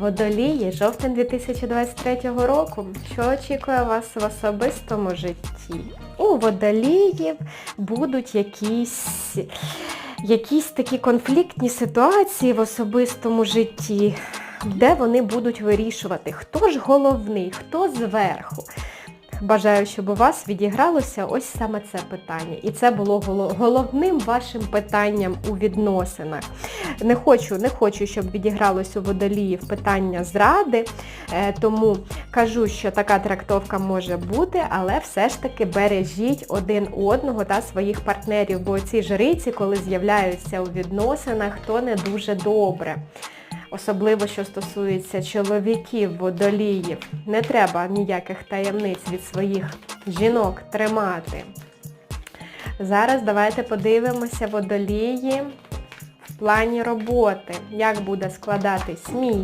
Водолії, жовтень 2023 року. Що очікує вас в особистому житті? У водоліїв будуть якісь, якісь такі конфліктні ситуації в особистому житті, де вони будуть вирішувати, хто ж головний, хто зверху. Бажаю, щоб у вас відігралося ось саме це питання. І це було головним вашим питанням у відносинах. Не хочу, не хочу, щоб відігралося у водоліїв питання зради, е, тому кажу, що така трактовка може бути, але все ж таки бережіть один одного та своїх партнерів, бо ці жриці, коли з'являються у відносинах, то не дуже добре. Особливо, що стосується чоловіків, водоліїв. Не треба ніяких таємниць від своїх жінок тримати. Зараз давайте подивимося водолії в плані роботи, як буде складатись місяць.